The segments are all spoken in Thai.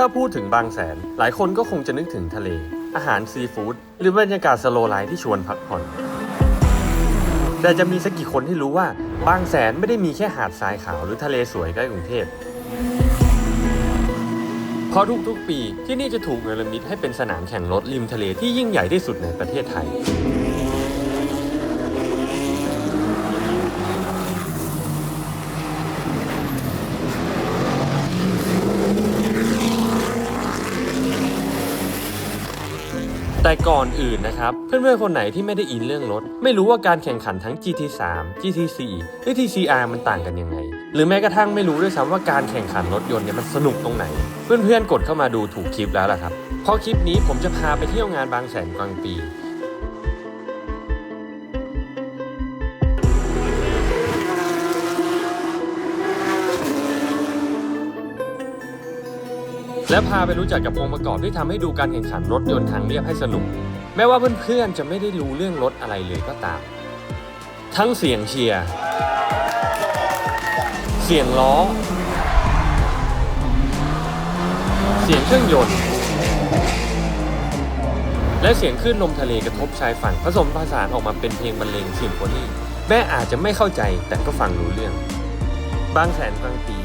ถ้าพูดถึงบางแสน หลายคนก็คงจะนึกถึงทะเล อาหารซีฟู้ดหรือบรรยากาศสโลไลฟ์ที่ชวนพักผ่อน แต่จะมีสักกี่คนที่รู้ว่า บางแสนไม่ได้มีแค่หาดทรายขาวหรือทะเลสวยใกล้กรุงเทพเพราะทุกๆปีที่นี่จะถูกเนรมิตให้เป็นสนามแข่งรถริมทะเลที่ยิ่งใหญ่ที่สุดในประเทศไทย แต่ก่อนอื่นนะครับ เพื่อนๆคนไหนที่ไม่ได้อินเรื่องรถ ไม่รู้ว่าการแข่งขันทั้ง GT3 GT4 หรือ TCR มันต่างกันยังไง หรือแม้กระทั่งไม่รู้ด้วยซ้ำว่าการแข่งขันรถยนต์เนี่ยมันสนุกตรงไหน เพื่อนๆกดเข้ามาดูถูกคลิปแล้วล่ะครับเพราะคลิปนี้ผมจะพาไปเที่ยวงานบางแสนกลางปี และพาไปรู้จักกับองค์ประกอบที่ทำให้ดูการแข่งขันรถยนต์ทางเรียบให้สนุก แม้ว่าเพื่อนๆจะไม่ได้รู้เรื่องรถอะไรเลยก็ตาม ทั้งเสียงเชียร์ เสียงล้อ เสียงเครื่องยนต์ และเสียงคลื่นลมทะเลกระทบชายฝั่งผสมผสานออกมาเป็นเพลงบรรเลงซิมโฟนีแม่อาจจะไม่เข้าใจแต่ก็ฟังรู้เรื่อง บางแสนบางปี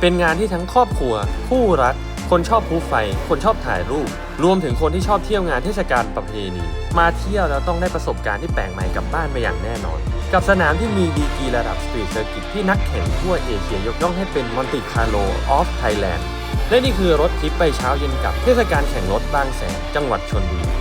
เป็นงานที่ทั้งครอบครัว คู่รัก คนชอบพูไฟ คนชอบถ่ายรูป รวมถึงคนที่ชอบเที่ยวงานเทศกาลประเพณี มาเที่ยวแล้วต้องได้ประสบการณ์ที่แปลกใหม่กลับบ้านไปอย่างแน่นอน กับสนามที่มีดีกีระดับสตรีทเซอร์กิตที่นักแข่งทั่วเอเชียยกย่องให้เป็นมอนติคาร์โลออฟไทยแลนด์และนี่คือรถทิปไปเช้าเย็นกลับเทศกาลแข่งรถบางแสนจังหวัดชลบุรี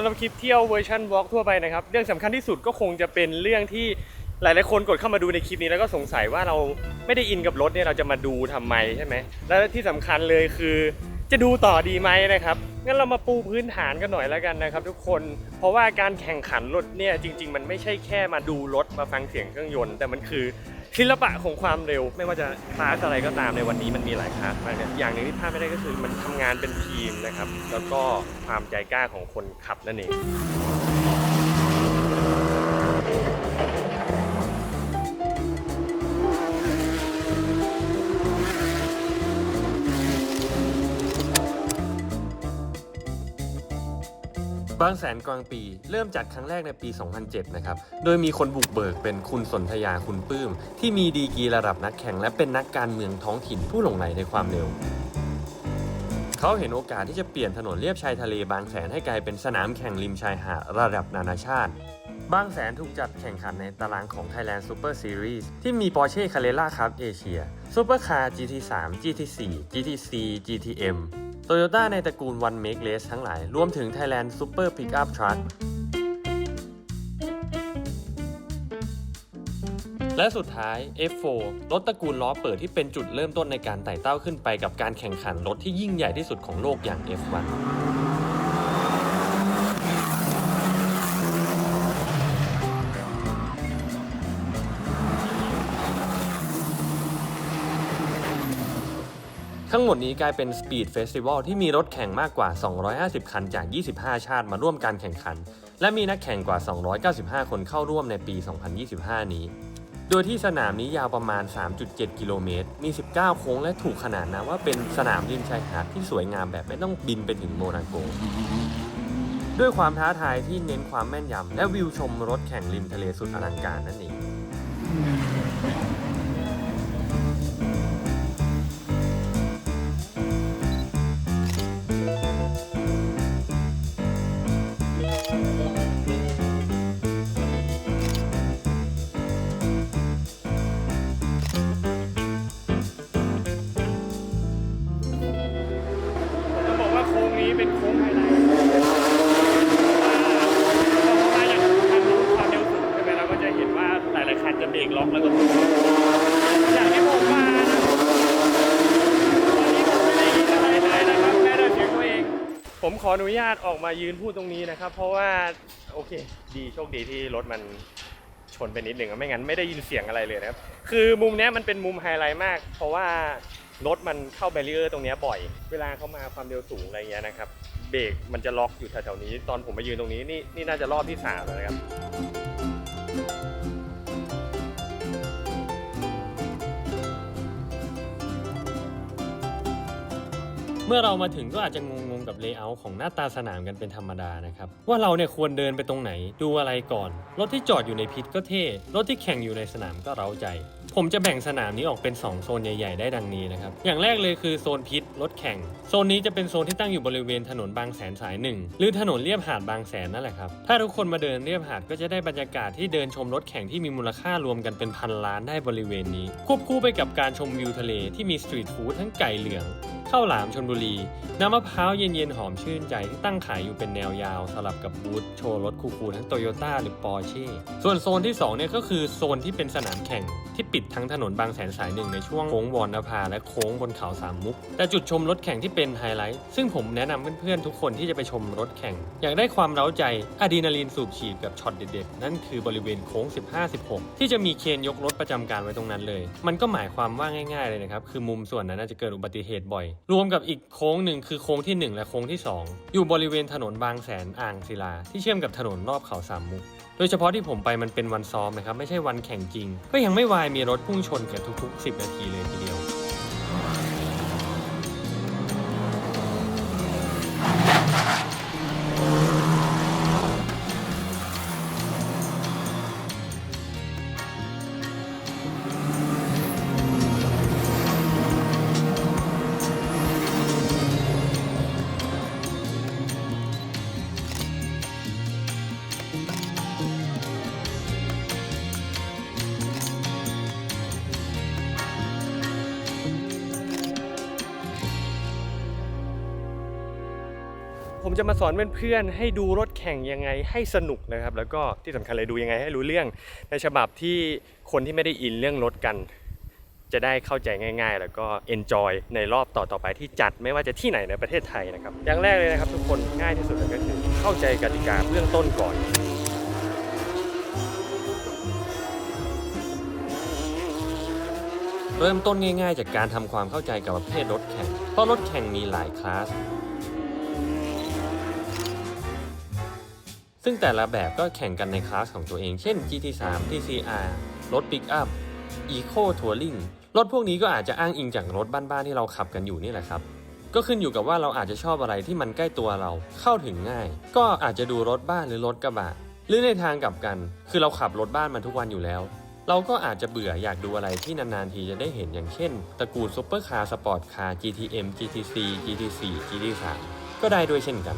ำหรับคลิปเที่ยวเวอร์ชันวอล์กทั่วไปนะครับ เรื่องสำคัญที่สุดก็คงจะเป็นเรื่องที่หลายๆคนกดเข้ามาดูในคลิปนี้แล้วก็สงสัยว่าเราไม่ได้อินกับรถเนี่ยเราจะมาดูทำไมใช่ไหมแล้วที่สำคัญเลยคือจะดูต่อดีไหมนะครับงั้นเรามาปูพื้นฐานกันหน่อยแล้วกันนะครับ ทุกคนเพราะว่าการแข่งขันรถเนี่ยจริง ๆ มันไม่ใช่แค่มาดูรถมาฟังเสียงเครื่องยนต์ แต่มันคือ ศิลปะของความเร็วไม่ว่าจะคลาสอะไรก็ตามในวันนี้มันมีหลายคลาสมากเนี่ยอย่างหนึ่งที่พลาดไม่ได้ก็คือมันทำงานเป็นทีมนะครับ แล้วก็ความใจกล้าของคนขับนั่นเอง บางแสนกลางปีเริ่มจัดครั้งแรกในปี 2007 นะครับ โดยมีคนบุกเบิกเป็นคุณสนธยาคุณปื้ม ที่มีดีกรีระดับนักแข่งและเป็นนักการเมืองท้องถิ่นผู้หลงใหลในความเร็ว เขาเห็นโอกาสที่จะเปลี่ยนถนนเลียบชายทะเลบางแสนให้กลายเป็นสนามแข่งริมชายหาดระดับนานาชาติบางแสนถูกจัดแข่งขันในตารางของ Thailand Super Series ที่มี Porsche Carrera Cup Asia Supercar GT3 GT4 GTC GTM โตโยต้าในตระกูล One Make Race ทั้งหลาย รวมถึง Thailand Super Pickup Truck และสุดท้าย F4 รถตระกูลล้อเปิดที่เป็นจุดเริ่มต้นในการไต่เต้าขึ้นไปกับการแข่งขันรถที่ยิ่งใหญ่ที่สุดของโลกอย่าง F1 ทั้งหมดนี้กลายเป็น Speed Festival ที่มีรถแข่งมากกว่า 250 คันจาก 25 ชาติมาร่วมการแข่งขัน และมีนักแข่งกว่า 295 คนเข้าร่วมในปี 2025 นี้ โดยที่สนามนี้ยาวประมาณ 3.7 กิโลเมตร มี 19 โค้งและถูกขนานนามว่าเป็นสนามริมชายหาดที่สวยงามแบบไม่ต้องบินไปถึงโมนาโกด้วยความท้าทายที่เน้นความแม่นยำและวิวชมรถแข่งริมทะเลสุดอลังการนั่นเอง ผมขออนุญาตออกมายืนพูดตรงนี้นะครับ เพราะว่าโอเค ดีโชคดีที่รถมันชนไปนิดหนึ่งไม่งั้นไม่ได้ยินเสียงอะไรเลยนะครับ คือมุมนี้มันเป็นมุมไฮไลท์มาก เพราะว่ารถมันเข้าแบรีเออร์ตรงนี้บ่อย เวลาเขามาความเร็วสูงอะไรเงี้ยนะครับ เบรกมันจะล็อกอยู่แถวๆนี้ ตอนผมมายืนตรงนี้นี่นี่น่าจะรอบที่สามแล้วนะครับ เมื่อเรามาถึงก็อาจจะงงๆกับเลเยอร์ของหน้าตาสนามกันเป็นธรรมดานะครับ ว่าเราเนี่ยควรเดินไปตรงไหน ดูอะไรก่อน รถที่จอดอยู่ในพิษก็เท่ รถที่แข่งอยู่ในสนามก็เร้าใจ ผมจะแบ่งสนามนี้ออกเป็น 2 โซนใหญ่ๆ ได้ดังนี้นะครับ อย่างแรกเลยคือโซนพิษรถแข่ง โซนนี้จะเป็นโซนที่ตั้งอยู่บริเวณถนนบางแสนสายหนึ่งหรือถนนเลียบหาดบางแสนนั่นแหละครับถ้าทุกคนมาเดินเลียบหาดก็จะได้บรรยากาศที่เดินชมรถแข่งที่มีมูลค่ารวมกันเป็นพันล้านได้บริเวณนี้ ควบคู่ไปกับการชมวิวทะเลที่มีสตรีทฟู้ดทั้งไก่เหลือง ข้าวหลามชนบุรี น้ำมะพร้าวเย็นๆ หอมชื่นใจที่ตั้งขายอยู่เป็นแนวยาว สลับกับบูธโชว์รถคูลๆทั้งโตโยต้าหรือปอร์เช่ส่วนโซนที่2เนี่ยก็คือโซนที่เป็นสนามแข่งที่ปิดทั้งถนนบางแสนสายหนึ่งในช่วงโค้งวอนนภาและโค้งบนเขาสามมุก แต่จุดชมรถแข่งที่เป็นไฮไลท์ ซึ่งผมแนะนำเพื่อนๆทุกคนที่จะไปชมรถแข่ง อยากได้ความเร้าใจอะดรีนาลีนสูบฉีดกับช็อตเด็ดๆ นั่นคือบริเวณโค้ง 15-16 ที่จะมีเคนยกรถประจำการไว้ตรงนั้นเลย มันก็หมายความว่าง่ายๆเลยนะครับคือมุมส่วนนั้นน่าจะเกิดอุบัติเหตุบ่อย รวมกับอีกโค้งหนึ่งคือโค้งที่ 1 และโค้งที่ 2 อยู่บริเวณถนนบางแสนอ่างศิลา ที่เชื่อมกับถนนรอบเขาสามมุก โดยเฉพาะที่ผมไปมันเป็นวันซ้อมนะครับไม่ใช่วันแข่งจริง ก็ยังไม่วายมีรถพุ่งชนกันทุกๆ 10 นาทีเลยทีเดียว จะมาสอนเพื่อนๆให้ดูรถแข่งยังไงให้สนุกนะครับ แล้วก็ที่สำคัญเลยดูยังไงให้รู้เรื่อง ในฉบับที่คนที่ไม่ได้อินเรื่องรถกัน จะได้เข้าใจง่าย ๆ แล้วก็ enjoy ในรอบต่อๆไปที่จัดไม่ว่าจะที่ไหนในประเทศไทยนะครับ อย่างแรกเลยนะครับ ทุกคนง่ายที่สุดเลยก็คือเข้าใจกติกาเบื้องต้นก่อนเริ่มต้นง่ายๆ จากการทำความเข้าใจกับประเภทรถแข่ง เพราะรถแข่งมีหลายคลาส ซึ่งแต่ละแบบก็แข่งกันในคลาสของตัวเอง เช่น GT3 TCR รถปิกอัพ Eco Touring รถพวกนี้ก็อาจจะอ้างอิงจากรถบ้านๆที่เราขับกันอยู่นี่แหละครับ ก็ขึ้นอยู่กับว่าเราอาจจะชอบอะไรที่มันใกล้ตัวเราเข้าถึงง่าย ก็อาจจะดูรถบ้านหรือรถกระบะ หรือในทางกลับกัน คือเราขับรถบ้านมาทุกวันอยู่แล้ว เราก็อาจจะเบื่ออยากดูอะไรที่นานๆทีจะได้เห็นอย่างเช่นตระกูลซุปเปอร์คาร์สปอร์ตคาร์ GTM GTC GT4 GT3 ก็ได้ด้วยเช่นกัน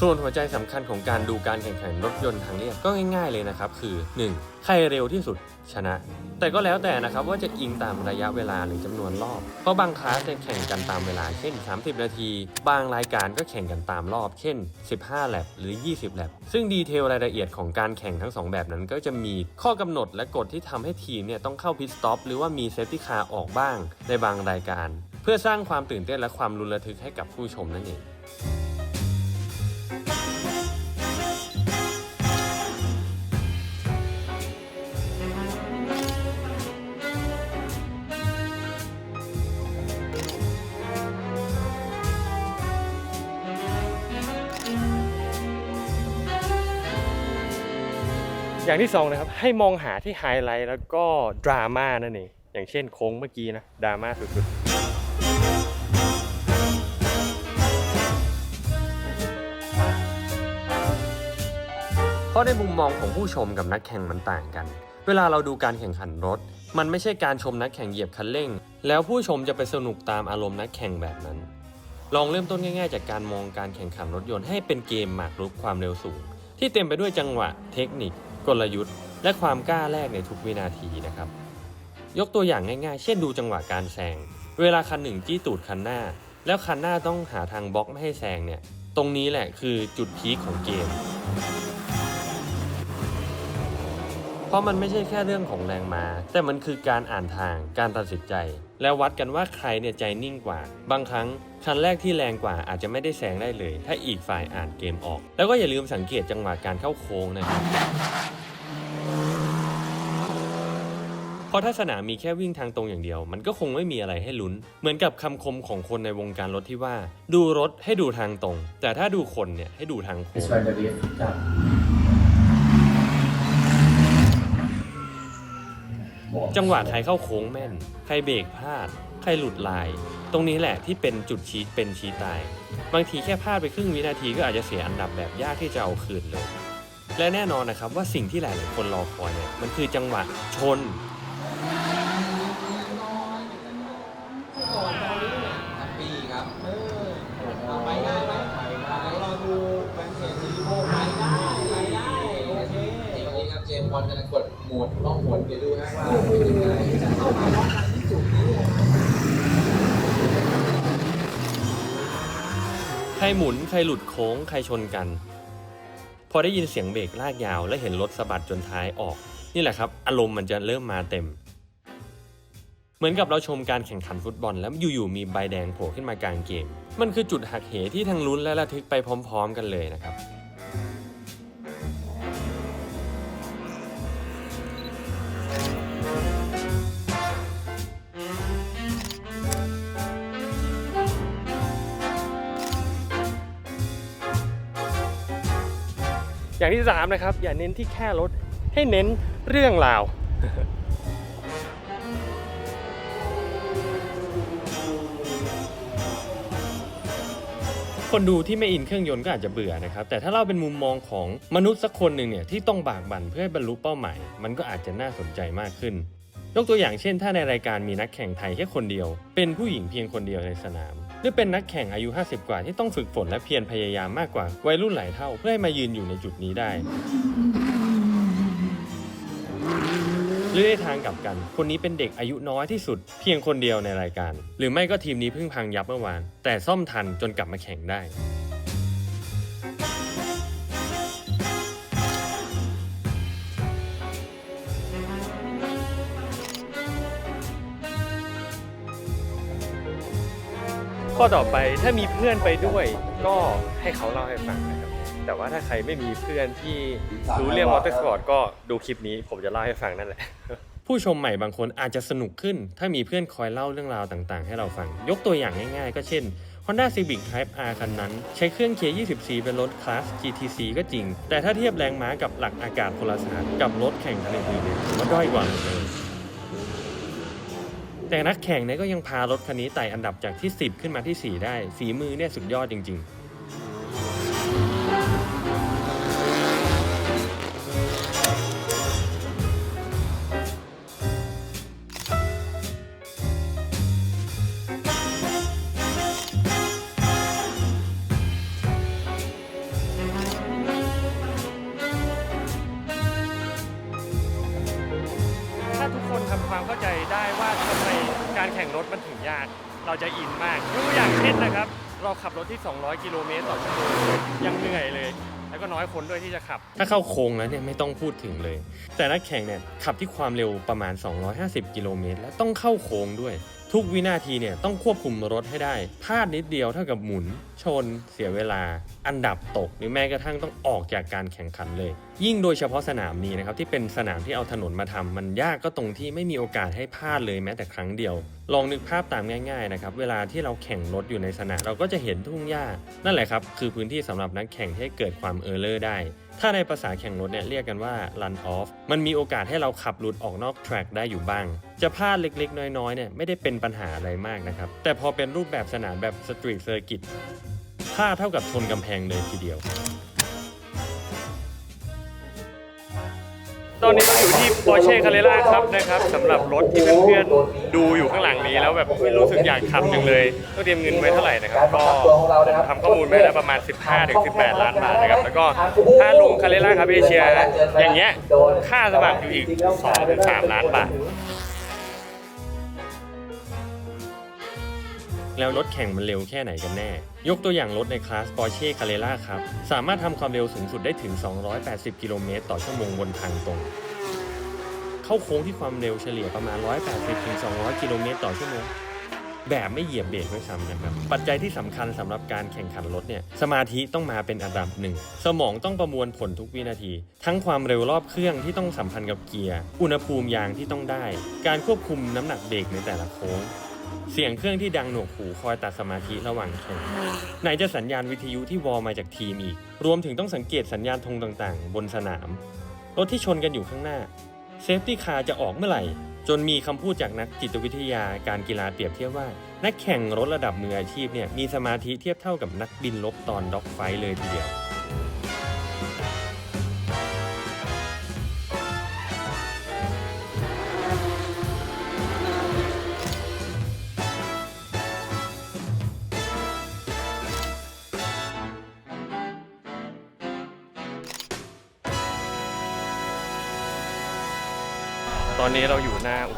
ส่วนหัวใจสำคัญของการดูการแข่งขันรถยนต์ทางเรียบก็ง่าย ๆเลยนะครับ คือ 1. ใครเร็วที่สุดชนะ แต่ก็แล้วแต่นะครับว่าจะอิงตามระยะเวลาหรือจำนวนรอบ เพราะบางคลาสเนี่ยแข่งกันตามเวลาเช่น 30 นาที บางรายการก็แข่งกันตามรอบ เช่น 15แลบหรือ 20แลบซึ่งดีเทลรายละเอียดของการแข่งทั้งสองแบบนั้นก็จะมีข้อกำหนดและกฎที่ทำให้ทีมเนี่ยต้องเข้าพิสต็อปหรือว่ามีเซฟตี้คาร์ออกบ้างในบางรายการ เพื่อสร้างความตื่นเต้นและความรุนระทึกให้กับผู้ชมนั่นเอง อย่างที่สองนะครับให้มองหาที่ไฮไลท์แล้วก็ดราม่านั่นเองอย่างเช่นโค้งเมื่อกี้นะดราม่าสุดๆ เพราะในมุมมองของผู้ชมกับนักแข่งมันต่างกัน เวลาเราดูการแข่งขันรถ มันไม่ใช่การชมนักแข่งเหยียบคันเร่ง แล้วผู้ชมจะไปสนุกตามอารมณ์นักแข่งแบบนั้น ลองเริ่มต้นง่าย ๆ จากการมองการแข่งขันรถยนต์ให้เป็นเกมหมากรุกความเร็วสูง ที่เต็มไปด้วยจังหวะเทคนิค กลยุทธ์ และความกล้าแลกในทุกวินาทีนะครับ ยกตัวอย่างง่ายๆ เช่นดูจังหวะการแซง เวลาคันหนึ่งจี้ตูดคันหน้า แล้วคันหน้าต้องหาทางบล็อกไม่ให้แซงเนี่ย ตรงนี้แหละคือจุดพีคของเกม เพราะมันไม่ใช่แค่เรื่องของแรงม้าแต่มันคือการอ่านทางการตัดสินใจ แล้ววัดกันว่าใครเนี่ยใจนิ่งกว่า บางครั้งคันแรกที่แรงกว่าอาจจะไม่ได้แซงได้เลย ถ้าอีกฝ่ายอ่านเกมออก แล้วก็อย่าลืมสังเกตจังหวะการเข้าโค้งนะครับเพราะถ้าสนามมีแค่วิ่งทางตรงอย่างเดียว มันก็คงไม่มีอะไรให้ลุ้น เหมือนกับคำคมของคนในวงการรถที่ว่า ดูรถให้ดูทางตรง แต่ถ้าดูคนเนี่ยให้ดูทางโค้ง one the lift ครับ จังหวะใครเข้าโค้งแม่น ใครเบรกพลาด ใครหลุดลาย ตรงนี้แหละที่เป็นจุดชี้เป็นชี้ตาย บางทีแค่พลาดไปครึ่งวินาทีก็อาจจะเสียอันดับแบบยากที่จะเอาคืนเลย และแน่นอนนะครับว่าสิ่งที่หลาย ๆ คนรอคอยเนี่ยมันคือจังหวะชนแฮปปี้ครับ เออเอาไปได้ไหมไปได้เราดูแฟนเพจซีโร่ไปได้ไปได้ โอเคตอนนี้ครับเจมส์บอลกำลังกดโหมดล่องหนเดี๋ยวดูนะว่า รหมุน ใครหลุดโค้ง ใครชนกัน พอได้ยินเสียงเบรกลากยาว และเห็นรถสะบัดจนท้ายออก นี่แหละครับ อารมณ์มันจะเริ่มมาเต็ม เหมือนกับเราชมการแข่งขันฟุตบอล แล้วอยู่ๆมีใบแดงโผล่ขึ้นมากลางเกม มันคือจุดหักเหที่ทั้งลุ้นและระทึกไปพร้อม ๆ กันเลยนะครับ อย่างที่สามนะครับ อย่าเน้นที่แค่รถให้เน้นเรื่องราว คนดูที่ไม่อินเครื่องยนต์ก็อาจจะเบื่อนะครับ แต่ถ้าเราเป็นมุมมองของมนุษย์สักคนหนึ่งเนี่ยที่ต้องบากบั่นเพื่อให้บรรลุเป้าหมาย มันก็อาจจะน่าสนใจมากขึ้น ยกตัวอย่างเช่น ถ้าในรายการมีนักแข่งไทยแค่คนเดียว เป็นผู้หญิงเพียงคนเดียวในสนาม หรือเป็นนักแข่งอายุ 50 กว่าที่ต้องฝึกฝนและเพียรพยายามมากกว่าวัยรุ่นหลายเท่าเพื่อให้มายืนอยู่ในจุดนี้ได้หรือในทางกลับกัน คนนี้เป็นเด็กอายุน้อยที่สุด เพียงคนเดียวในรายการ หรือไม่ก็ทีมนี้เพิ่งพังยับเมื่อวาน แต่ซ่อมทันจนกลับมาแข่งได้ ข้อต่อไปถ้ามีเพื่อนไปด้วยก็ให้เขาเล่าให้ฟังนะครับ แต่ว่าถ้าใครไม่มีเพื่อนที่รู้เรื่องมอเตอร์สปอร์ตก็ดูคลิปนี้ผมจะเล่าให้ฟังนั่นแหละ ผู้ชมใหม่บางคนอาจจะสนุกขึ้น ถ้ามีเพื่อนคอยเล่าเรื่องราวต่างๆ ให้เราฟัง ยกตัวอย่างง่ายๆ ก็เช่น Honda Civic Type R คันนั้น ใช้เครื่อง K24 เป็นรถคลาส GTC ก็จริง แต่ถ้าเทียบแรงม้ากับหลักอากาศพลศาสตร์กับรถแข่งคันอื่นๆเนี่ยถือว่าด้อยกว่าหมดเลย แต่นักแข่งเนี่ยก็ยังพารถคันนี้ไต่อันดับจากที่ 10 ขึ้นมาที่ 4 ได้ฝีมือเนี่ยสุดยอดจริง ๆ อยคนด้วยที่จะขับ ถ้าเข้าโค้งแล้วเนี่ยไม่ต้องพูดถึงเลย แต่นักแข่งเนี่ยขับที่ความเร็วประมาณ 250 กิโลเมตรและต้องเข้าโค้งด้วย ทุกวินาทีเนี่ยต้องควบคุมรถให้ได้พลาดนิดเดียวเท่ากับหมุน ชน เสียเวลา อันดับตก หรือแม้กระทั่งต้องออกจากการแข่งขันเลย ยิ่งโดยเฉพาะสนามนี้นะครับที่เป็นสนามที่เอาถนนมาทำมันยากก็ตรงที่ไม่มีโอกาสให้พลาดเลยแม้แต่ครั้งเดียว ลองนึกภาพตามง่ายๆนะครับเวลาที่เราแข่งรถอยู่ในสนามเราก็จะเห็นทุ่งหญ้านั่นแหละครับคือพื้นที่สำหรับนักแข่งที่ให้เกิดความเออร์เลอร์ได้ ถ้าในภาษาแข่งรถเนี่ยเรียกกันว่า run off มันมีโอกาสให้เราขับหลุดออกนอกแทร็กได้อยู่บ้าง จะพลาดเล็กๆ น้อยๆเนี่ยไม่ได้เป็นปัญหาอะไรมากนะครับ แต่พอเป็นรูปแบบสนามแบบสตรีทเซอร์กิตพลาดเท่ากับชนกำแพงเลยทีเดียว ตอนนี้เราอยู่ที่ Porsche Carrera ครับนะครับสำหรับรถที่เพื่อนๆดูอยู่ข้างหลังนี้แล้วแบบไม่รู้สึกอยากขับจังเลยต้องเตรียมเงินไว้เท่าไหร่นะครับก็ทำข้อมูลไว้แล้วประมาณ 15-18 ล้านบาทนะครับแล้วก็ถ้าลง Carrera ครับเอเชียอย่างเงี้ยค่าสมัครอยู่อีก 2-3 ล้านบาท แล้วรถแข่งมันเร็วแค่ไหนกันแน่ ยกตัวอย่างรถในคลาส Porsche Carrera ครับ สามารถทำความเร็วสูงสุดได้ถึง 280 กิโลเมตรต่อชั่วโมงบนทางตรง เข้าโค้งที่ความเร็วเฉลี่ยประมาณ 180-200 กิโลเมตรต่อชั่วโมงแบบไม่เหยียบเบรกด้วยซ้ำนะครับ ปัจจัยที่สำคัญสำหรับการแข่งขันรถเนี่ย สมาธิต้องมาเป็นอันดับหนึ่ง สมองต้องประมวลผลทุกวินาที ทั้งความเร็วรอบเครื่องที่ต้องสัมพันธ์กับเกียร์ อุณหภูมิยางที่ต้องได้ การควบคุมน้ำหนักเบรกในแต่ละโค้ง เสียงเครื่องที่ดังหนวกหูคอยตัดสมาธิระหว่างแข่งไหนจะสัญญาณวิทยุที่วอลมาจากทีมอีก รวมถึงต้องสังเกตสัญญาณธงต่างๆ บนสนาม รถที่ชนกันอยู่ข้างหน้า เซฟตี้คาร์จะออกเมื่อไหร่ จนมีคำพูดจากนักจิตวิทยาการกีฬาเปรียบเทียบว่า นักแข่งรถระดับมืออาชีพเนี่ยมีสมาธิเทียบเท่ากับนักบินลบตอนด็อกไฟเลยทีเดียว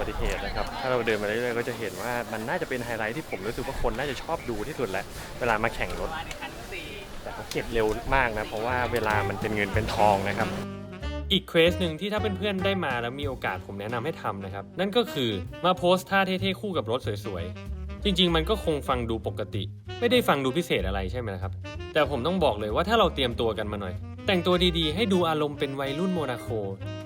ติเหตุนะครับ ถ้าเราเดินมาเรื่อยๆก็จะเห็นว่ามันน่าจะเป็นไฮไลท์ที่ผมรู้สึกว่าคนน่าจะชอบดูที่สุดแหละเวลามาแข่งรถ แต่เขาเก็บเร็วมากนะ เพราะว่าเวลามันเป็นเงินเป็นทองนะครับอีกเควสหนึ่งที่ถ้าเพื่อนๆได้มาแล้วมีโอกาสผมแนะนำให้ทำนะครับ นั่นก็คือมาโพสท่าเท่ๆคู่กับรถสวยๆ จริงๆ มันก็คงฟังดูปกติ ไม่ได้ฟังดูพิเศษอะไรใช่ไหมครับ แต่ผมต้องบอกเลยว่าถ้าเราเตรียมตัวกันมาหน่อย แต่งตัวดีๆ ให้ดูอารมณ์เป็นวัยรุ่นโมนาโค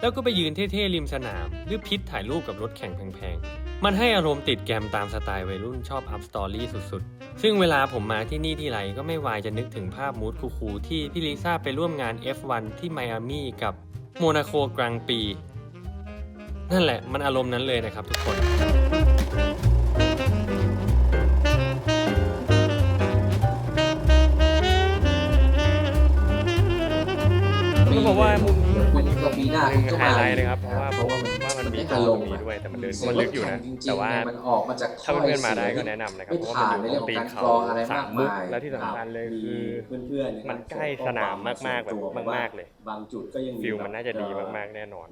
แล้วก็ไปยืนเท่ๆริมสนาม หรือพิษถ่ายรูปกับรถแข่งแพงๆ มันให้อารมณ์ติดแกมตามสไตล์วัยรุ่นชอบอัพสตอรี่สุดๆ ซึ่งเวลาผมมาที่นี่ที่ไรก็ไม่วายจะนึกถึงภาพมูดคูลๆที่พี่ลิซ่าไปร่วมงาน F1 ที่ไมอามี่กับโมนาโคกลางปี นั่นแหละมันอารมณ์นั้นเลยนะครับทุกคน ก็บอกว่ามุมนี้มันก็ปีหน้าหนึ่งก็ไฮมาไลท์เลยครับเพราะว่าเพราะว่ามันว่ามันมีได้ตรอางรตรมงณ์นี้ด้วยแต่มันเดินเสียงมันลึกอยู่นะรถแข่งจริงๆแต่ว่าเนี่ยมันออกมาจากถ้าเพื่อนๆมาได้ท่ก็สียงแนะนำนะครับไม่เพราะว่าผ่ามันนในอยู่เรื่องบขนองตีนเขาการกรองอะไรสามามกมุกมายและที่สำคัญเลยคือมีเพื่อนๆนะครับมันใกล้สนามมากๆแบบส่วนตัวมาก ๆเลยบางจุดก็ยังฟิลมันน่าจะดีมากๆแน่นอน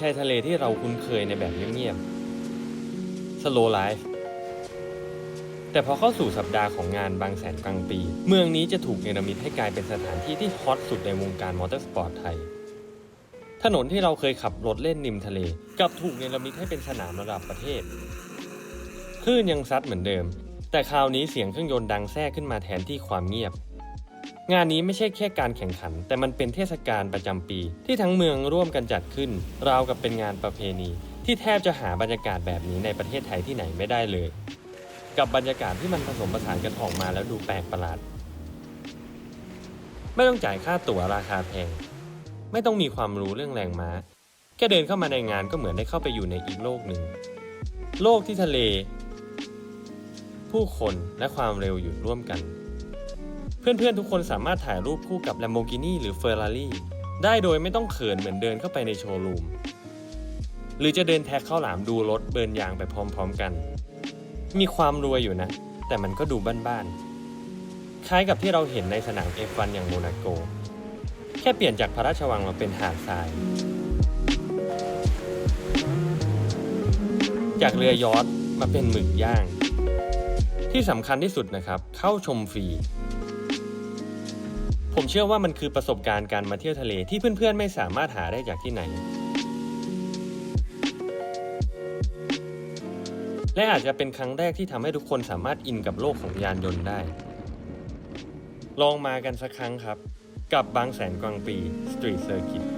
ชายทะเลที่เราคุ้นเคยในแบบเงียบๆ slow life แต่พอเข้าสู่สัปดาห์ของงานบางแสนกลางปี เมืองนี้จะถูกเนรมิตให้กลายเป็นสถานที่ที่ฮอตสุดในวงการมอเตอร์สปอร์ตไทย ถนนที่เราเคยขับรถเล่นริมทะเลกลับถูกเนรมิตให้เป็นสนามระดับประเทศคลื่นยังซัดเหมือนเดิม แต่คราวนี้เสียงเครื่องยนต์ดังแทรกขึ้นมาแทนที่ความเงียบ งานนี้ไม่ใช่แค่การแข่งขัน แต่มันเป็นเทศกาลประจำปี ที่ทั้งเมืองร่วมกันจัดขึ้น ราวกับเป็นงานประเพณี ที่แทบจะหาบรรยากาศแบบนี้ในประเทศไทยที่ไหนไม่ได้เลย กับบรรยากาศที่มันผสมผสานกันออกมาแล้วดูแปลกประหลาด ไม่ต้องจ่ายค่าตั๋วราคาแพง ไม่ต้องมีความรู้เรื่องแรงม้า แค่เดินเข้ามาในงานก็เหมือนได้เข้าไปอยู่ในอีกโลกหนึ่ง โลกที่ทะเล ผู้คนและความเร็วอยู่ร่วมกัน เพื่อนๆ ทุกคนสามารถถ่ายรูปคู่กับ Lamborghini หรือ Ferrari ได้โดยไม่ต้องเขินเหมือนเดินเข้าไปในโชว์รูม หรือจะเดินแท็กเข้าหลามดูรถเบิร์นยางไปพร้อมๆกัน มีความรวยอยู่นะ แต่มันก็ดูบ้านๆ คล้ายกับที่เราเห็นในสนาม F1 อย่างโมนาโก แค่เปลี่ยนจากพระราชวังมาเป็นหาดทราย จากเรือยอทมาเป็นหมึกย่าง ที่สำคัญที่สุดนะครับ เข้าชมฟรี ผมเชื่อว่ามันคือประสบการณ์การมาเที่ยวทะเลที่เพื่อนๆไม่สามารถหาได้จากที่ไหน และอาจจะเป็นครั้งแรกที่ทำให้ทุกคนสามารถอินกับโลกของยานยนต์ได้ ลองมากันสักครั้งครับ กับบางแสนกวางปี Street Circuit